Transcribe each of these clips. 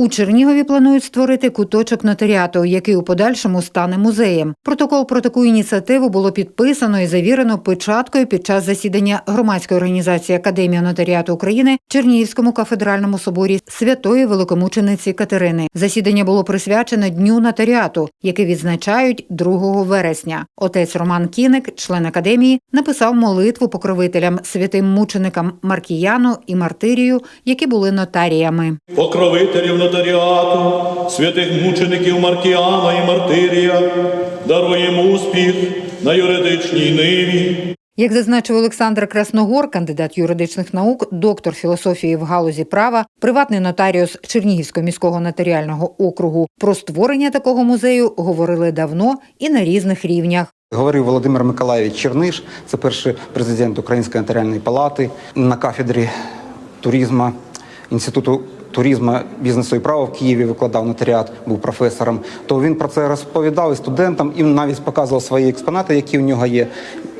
У Чернігові планують створити куточок нотаріату, який у подальшому стане музеєм. Протокол про таку ініціативу було підписано і завірено печаткою під час засідання громадської організації Академія нотаріату України в Чернігівському кафедральному соборі святої великомучениці Катерини. Засідання було присвячене дню нотаріату, який відзначають 2 вересня. Отець Роман Кіник, член академії, написав молитву покровителям святим мученикам Маркіяну і Мартирію, які були нотаріями. покровителів нотаріату, святих мучеників Маркіана і Мартирія, даруємо успіх на юридичній ниві. Як зазначив Олександр Красногор, кандидат юридичних наук, доктор філософії в галузі права, приватний нотаріус Чернігівського міського нотаріального округу, про створення такого музею говорили давно і на різних рівнях. Говорив Володимир Миколаївич Черниш, це перший президент Української нотаріальної палати на кафедрі туризму інституту туризму, бізнесу і права в Києві викладав нотаріат, був професором. То він про це розповідав і студентам, і навіть показував свої експонати, які у нього є.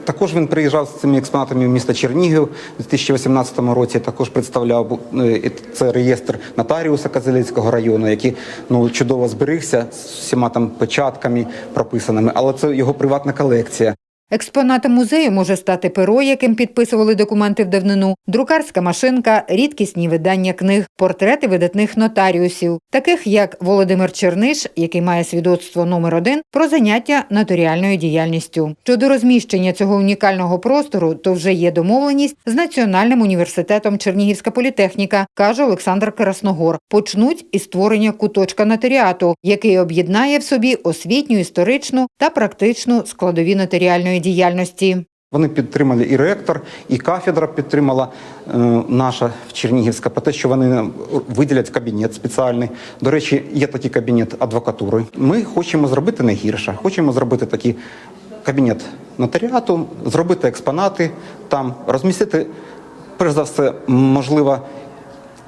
Також він приїжджав з цими експонатами в місто Чернігів у 2018 році. Також представляв е, це реєстр нотаріуса Козелецького району, який ну чудово зберігся з всіма там печатками прописаними, але це його приватна колекція. Експонатом музею може стати перо, яким підписували документи в давнину, друкарська машинка, рідкісні видання книг, портрети видатних нотаріусів, таких як Володимир Черниш, який має свідоцтво номер один про заняття нотаріальною діяльністю. Щодо розміщення цього унікального простору, то вже є домовленість з Національним університетом Чернігівська політехніка, каже Олександр Красногор. Почнуть із створення куточка нотаріату, який об'єднає в собі освітню, історичну та практичну складові нотаріальної діяльності. Вони підтримали і ректор, і кафедра підтримала е, наша Чернігівська про те, що вони виділять кабінет спеціальний. До речі, є такий кабінет адвокатури. Ми хочемо зробити не гірше. Хочемо зробити такий кабінет нотаріату, зробити експонати там, розмістити, перш за все, можливо,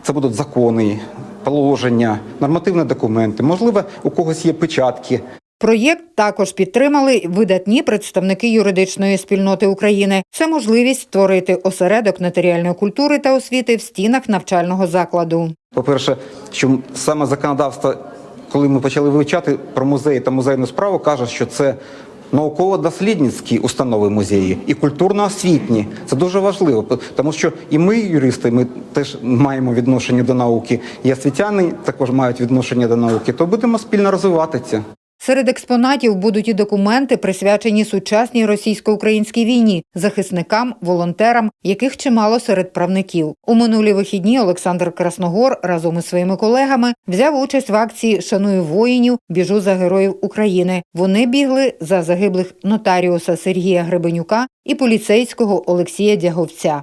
це будуть закони, положення, нормативні документи. Можливо, у когось є печатки. Проєкт також підтримали видатні представники юридичної спільноти України. Це можливість створити осередок нотаріальної культури та освіти в стінах навчального закладу. По-перше, що саме законодавство, коли ми почали вивчати про музеї та музейну справу, каже, що це науково-дослідницькі установи музеї і культурно-освітні. Це дуже важливо, тому що і ми, юристи, ми теж маємо відношення до науки, і освітяни також мають відношення до науки, то будемо спільно розвивати це. Серед експонатів будуть і документи, присвячені сучасній російсько-українській війні, захисникам, волонтерам, яких чимало серед правників. У минулі вихідні Олександр Красногор разом із своїми колегами взяв участь в акції Шаную воїнів, біжу за героїв України. Вони бігли за загиблих нотаріуса Сергія Гребенюка і поліцейського Олексія Дяговця.